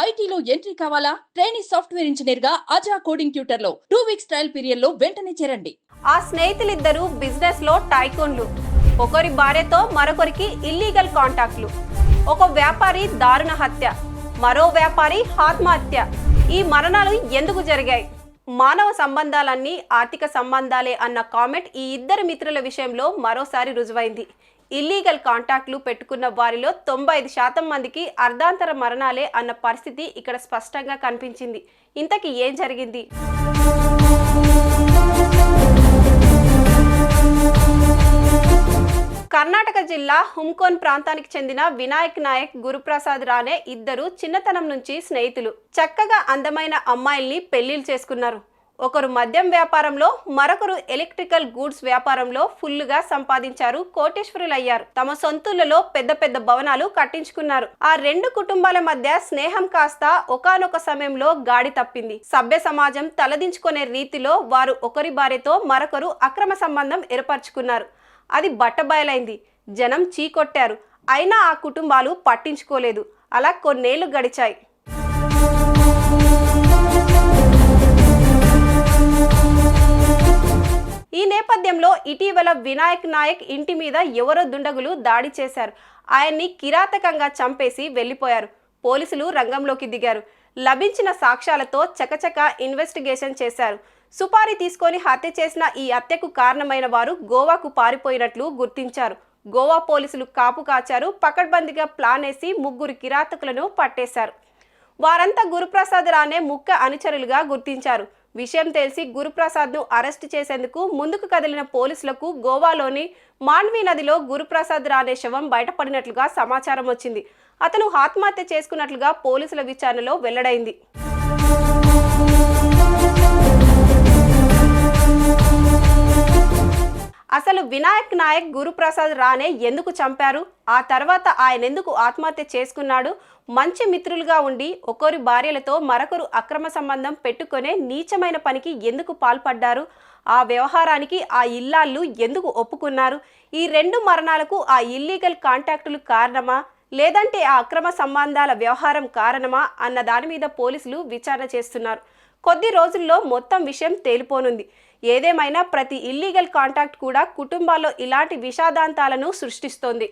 ఐటీలో ఎంట్రీ కావాలా? Training software ఇంజనీర్గా అజా కోడింగ్ ట్యూటర్లో టూ వీక్స్ ట్రయల్ పీరియడ్లో వెంటనే చేరండి. ఆ స్నేహితులిద్దరూ బిజినెస్లో టైకోన్లు. ఒకరి భార్యతో మరొకరికి ఇల్లీగల్ కాంటాక్ట్లు. ఒక వ్యాపారి దారుణ హత్య. మరో వ్యాపారి ఆత్మహత్య. ఈ మరణాలు ఎందుకు జరిగాయి? మానవ సంబంధాలన్నీ ఆర్థిక సంబంధాలే అన్న కామెంట్ ఈ ఇద్దరు మిత్రుల విషయంలో మరోసారి రుజువైంది. ఇల్లీగల్ కాంటాక్ట్లు పెట్టుకున్న వారిలో తొంభై ఐదు శాతం మందికి అర్ధాంతర మరణాలే అన్న పరిస్థితి ఇక్కడ స్పష్టంగా కనిపించింది. ఇంతకీ ఏం జరిగింది? కర్ణాటక జిల్లా హుమ్కోన్ ప్రాంతానికి చెందిన వినాయక్ నాయక్ గురుప్రసాద్ రానే ఇద్దరు చిన్నతనం నుంచి స్నేహితులు. చక్కగా అందమైన అమ్మాయిల్ని పెళ్ళిళ్ళు చేసుకున్నారు. ఒకరు మద్యం వ్యాపారంలో మరొకరు ఎలక్ట్రికల్ గూడ్స్ వ్యాపారంలో ఫుల్లుగా సంపాదించారు కోటేశ్వరులయ్యారు. తమ సొంతులలో పెద్ద పెద్ద భవనాలు కట్టించుకున్నారు. ఆ రెండు కుటుంబాల మధ్య స్నేహం కాస్త ఒకానొక సమయంలో గాడి తప్పింది. సభ్య సమాజం తలదించుకునే రీతిలో వారు ఒకరి భార్యతో మరొకరు అక్రమ సంబంధం ఏర్పరచుకున్నారు. అది బట్టబయలైంది. జనం చీకొట్టారు. అయినా ఆ కుటుంబాలు పట్టించుకోలేదు. అలా కొన్నేళ్ళు గడిచాయి. ఇటీవల వినాయక్ నాయక్ ఇంటి మీద ఎవరో దుండగులు దాడి చేశారు. ఆయన్ని కిరాతకంగా చంపేసి వెళ్ళిపోయారు. పోలీసులు రంగంలోకి దిగారు. లభించిన సాక్ష్యాలతో చకచక ఇన్వెస్టిగేషన్ చేశారు. సుపారీ తీసుకొని హత్య చేసిన ఈ హత్యకు కారణమైన వారు గోవాకు పారిపోయినట్లు గుర్తించారు. గోవా పోలీసులు కాపు కాచారు పకడ్బందీగా ప్లాన్ వేసి ముగ్గురు కిరాతకులను పట్టేశారు. వారంతా గురుప్రసాద్ రానే ముఖ్య అనుచరులుగా గుర్తించారు. విషయం తెలిసి గురుప్రసాద్ను అరెస్ట్ చేసేందుకు ముందుకు కదిలిన పోలీసులకు గోవాలోని మాండ్వీ నదిలో గురుప్రసాద్ రానే శవం బయటపడినట్లుగా సమాచారం వచ్చింది. అతను ఆత్మహత్య చేసుకున్నట్లుగా పోలీసుల విచారణలో వెల్లడైంది. అసలు వినాయక్ నాయక్ గురుప్రసాద్ రానే ఎందుకు చంపారు? ఆ తర్వాత ఆయన ఎందుకు ఆత్మహత్య చేసుకున్నాడు? మంచి మిత్రులుగా ఉండి ఒకరి భార్యలతో మరొకరు అక్రమ సంబంధం పెట్టుకునే నీచమైన పనికి ఎందుకు పాల్పడ్డారు? ఆ వ్యవహారానికి ఆ ఇల్లాళ్ళు ఎందుకు ఒప్పుకున్నారు? ఈ రెండు మరణాలకు ఆ ఇల్లీగల్ కాంటాక్టులు కారణమా? లేదంటే ఆ అక్రమ సంబంధాల వ్యవహారం కారణమా? అన్న దాని మీద పోలీసులు విచారణ చేస్తున్నారు. కొద్ది రోజుల్లో మొత్తం విషయం తేలిపోనుంది. ఏదేమైనా ప్రతి ఇల్లీగల్ కాంటాక్ట్ కూడా కుటుంబాల్లో ఇలాంటి విషాదాంతాలను సృష్టిస్తోంది.